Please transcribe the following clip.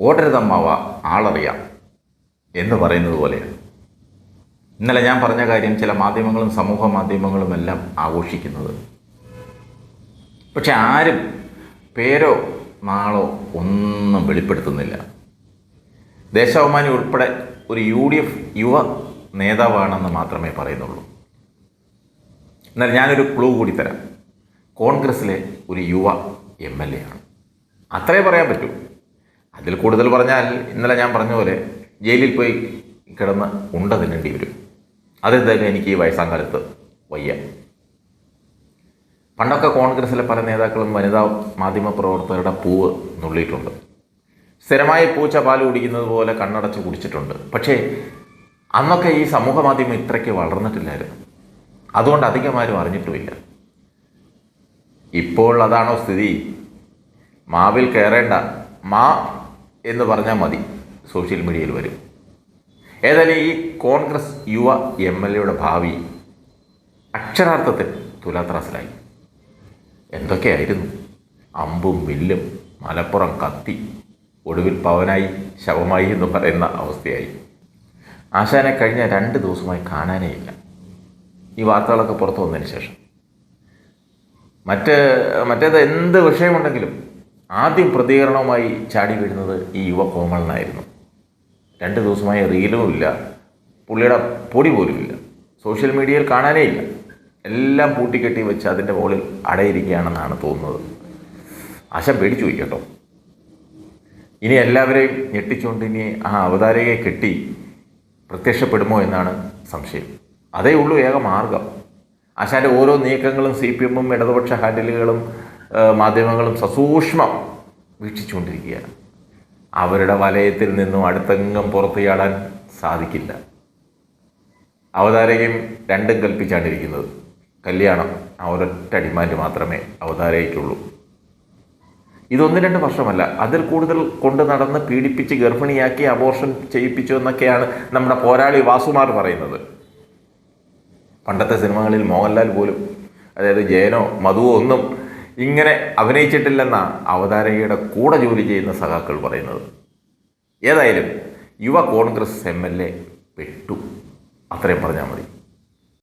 ഓടരുതമ്മാവ ആളറിയാം എന്ന് പറയുന്നത് പോലെയാണ്. ഇന്നലെ ഞാൻ പറഞ്ഞ കാര്യം ചില മാധ്യമങ്ങളും സമൂഹ മാധ്യമങ്ങളും എല്ലാം ആഘോഷിക്കുന്നത്. പക്ഷെ ആരും പേരോ നാളോ ഒന്നും വെളിപ്പെടുത്തുന്നില്ല. ദേശാഭിമാനി ഉൾപ്പെടെ ഒരു യു ഡി എഫ് യുവ നേതാവാണെന്ന് മാത്രമേ പറയുന്നുള്ളൂ. എന്നാൽ ഞാനൊരു ക്ലൂ കൂടി തരാം. കോൺഗ്രസ്സിലെ ഒരു യുവ എം എൽ എ ആണ്. അത്രേ പറയാൻ പറ്റൂ. അതിൽ കൂടുതൽ പറഞ്ഞാൽ ഇന്നലെ ഞാൻ പറഞ്ഞ പോലെ ജയിലിൽ പോയി കിടന്ന് ഉണ്ട തിന്നേണ്ടി വരും. അതെന്തായാലും എനിക്ക് ഈ വയസ്സാം കാലത്ത് വയ്യ. പണ്ടൊക്കെ കോൺഗ്രസിലെ പല നേതാക്കളും വനിതാ മാധ്യമ പ്രവർത്തകരുടെ പൂവ് നുള്ളിയിട്ടുണ്ട്. സ്ഥിരമായി പൂച്ച പാൽ കുടിക്കുന്നത് പോലെ കണ്ണടച്ച് കുടിച്ചിട്ടുണ്ട്. പക്ഷേ അന്നൊക്കെ ഈ സമൂഹ മാധ്യമം ഇത്രയ്ക്ക് വളർന്നിട്ടില്ലായിരുന്നു. അതുകൊണ്ട് അധികം ആരും അറിഞ്ഞിട്ടുമില്ല. ഇപ്പോൾ അതാണോ സ്ഥിതി? മാവിൽ കയറേണ്ട. മാ എന്ന് പറഞ്ഞാൽ മതി. സോഷ്യൽ മീഡിയയിൽ വരും. ഏതായാലും ഈ കോൺഗ്രസ് യുവ എം എൽ എയുടെ ഭാവി അക്ഷരാർത്ഥത്തിൽ തുലാത്രാസിലായി എന്തൊക്കെയായിരുന്നു? അമ്പും വില്ലും മലപ്പുറം കത്തി ഒടുവിൽ പവനായി ശവമായി എന്ന് പറയുന്ന അവസ്ഥയായി. ആശാനെ കഴിഞ്ഞ രണ്ട് ദിവസമായി കാണാനേ ഇല്ല ഈ വാർത്തകളൊക്കെ പുറത്തു വന്നതിന് ശേഷം. മറ്റ് മറ്റേത് എന്ത് വിഷയമുണ്ടെങ്കിലും ആദ്യം പ്രതികരണവുമായി ചാടി വീഴുന്നത് ഈ യുവ കോമളനായിരുന്നു രണ്ട് ദിവസമായി റീലും ഇല്ല. പുള്ളിയുടെ പൊടി പോലുമില്ല സോഷ്യൽ മീഡിയയിൽ കാണാനേ ഇല്ല. എല്ലാം പൂട്ടിക്കെട്ടി വെച്ച് അതിന്റെ മുകളിൽ അടയിരിക്കുകയാണെന്നാണ് തോന്നുന്നത്. ആശ പേടിച്ചു പോയി കേട്ടോ. ഇനി എല്ലാവരെയും ഞെട്ടിച്ചുകൊണ്ട് ഇനി ആ അവതാരകയെ കെട്ടി പ്രത്യക്ഷപ്പെടുമോ എന്നാണ് സംശയം. അതേ ഉള്ളൂ ഏക മാർഗം. ആശാന്റെ ഓരോ നീക്കങ്ങളും സി പി എമ്മും ഇടതുപക്ഷ ഹാൻഡിലുകളും മാധ്യമങ്ങളും സസൂക്ഷ്മം വീക്ഷിച്ചുകൊണ്ടിരിക്കുകയാണ്. അവരുടെ വലയത്തിൽ നിന്നും അടുത്തെങ്ങും പുറത്തു ചാടാൻ സാധിക്കില്ല. അവതാരകയും രണ്ടും കൽപ്പിച്ചാണ്ടിരിക്കുന്നത് കല്യാണം ആ ഒരൊറ്റ ഡിമാൻഡ് മാത്രമേ അവതാരകയ്ക്കുള്ളൂ. ഇതൊന്ന് രണ്ട് വർഷമല്ല. അതിൽ കൂടുതൽ കൊണ്ട് നടന്ന് പീഡിപ്പിച്ച് ഗർഭിണിയാക്കി അബോർഷൻ ചെയ്യിപ്പിച്ചു എന്നൊക്കെയാണ് നമ്മുടെ പോരാളി വാസുമാർ പറയുന്നത്. പണ്ടത്തെ സിനിമകളിൽ മോഹൻലാൽ പോലും അതായത് ജയനോ മധുവോ ഒന്നും ഇങ്ങനെ അഭിനയിച്ചിട്ടില്ലെന്നാണ് അവതാരകയുടെ കൂടെ ജോലി ചെയ്യുന്ന സഖാക്കൾ പറയുന്നത്. ഏതായാലും യുവ കോൺഗ്രസ് എം എൽ എ പെട്ടു. അത്രയും പറഞ്ഞാൽ മതി.